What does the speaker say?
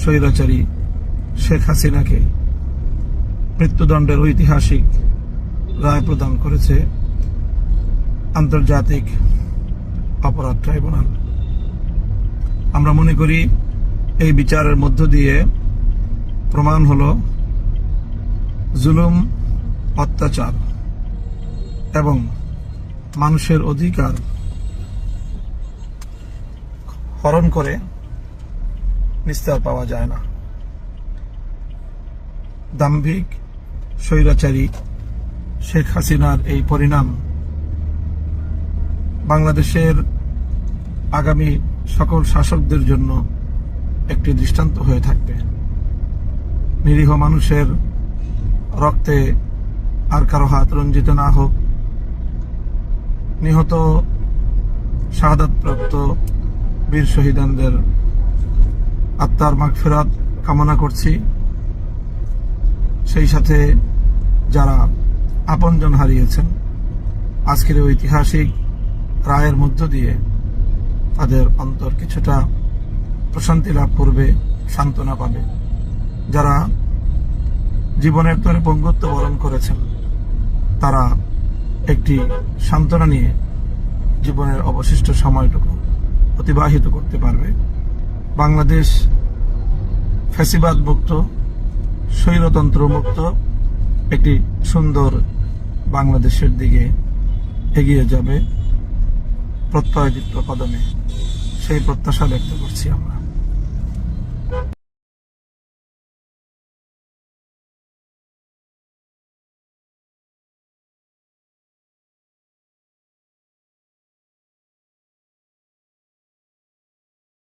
স্বৈরাচারী শেখ হাসিনাকে মৃত্যুদণ্ডের ঐতিহাসিক রায় প্রদান করেছে আন্তর্জাতিক অপরাধ ট্রাইব্যুনাল। আমরা মনে করি এই বিচারের মধ্য দিয়ে প্রমাণ হল জুলুম, অত্যাচার এবং মানুষের অধিকার হরণ করে নিস্তার পাওয়া যায় না। দাম্ভিক, স্বৈরাচারী শেখ হাসিনার এই পরিণাম বাংলাদেশের আগামী সকল শাসকদের জন্য একটি দৃষ্টান্ত হয়ে থাকবে। নিরীহ মানুষের রক্তে আর কারও হাত রঞ্জিত না হোক, নিহত শাহাদাতপ্রাপ্ত বীর শহীদানদের আত্মার মাগফেরাত কামনা করছি। সেই সাথে যারা আপনজন হারিয়েছেন, আজকের ঐতিহাসিক রায়ের মধ্য দিয়ে তাদের অন্তর কিছুটা প্রশান্তি লাভ করবে, সান্ত্বনা পাবে। যারা জীবনের তরে পঙ্গুত্ব বরণ করেছেন, তারা একটি সান্ত্বনা নিয়ে জীবনের অবশিষ্ট সময়টুকু অতিবাহিত করতে পারবে। বাংলাদেশ ফ্যাসিবাদ মুক্ত স্বৈরতন্ত্র মুক্ত একটি সুন্দর বাংলাদেশের দিকে এগিয়ে যাবে প্রত্যয়যুক্ত কদমে। সেই প্রত্যাশা ব্যক্ত করছি আমরা।